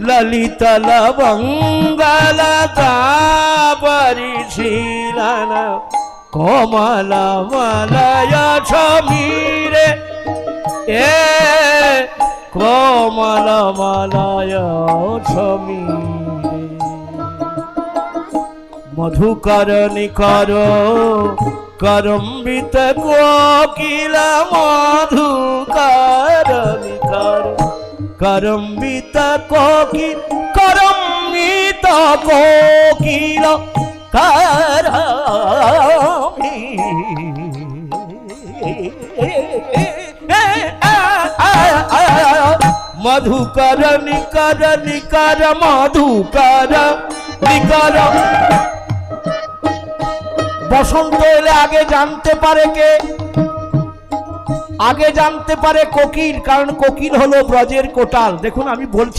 ললিত লবঙ্গল তাপরিশীলন কোমল মলয় সমীরে এ কোমল মলয় সমীরে মধুকর নিকর করম্বিত কোকিল করম্বিত কোকিল করম্বিত কোকিল মধুকর, নিকর নিকর, মধুকর, নিকর। বসন্ত এলে আগে জানতে পারে কে? আগে জানতে পারে কোকিল কারণ কোকিল হলো ব্রজের কোটাল। দেখুন আমি বলছি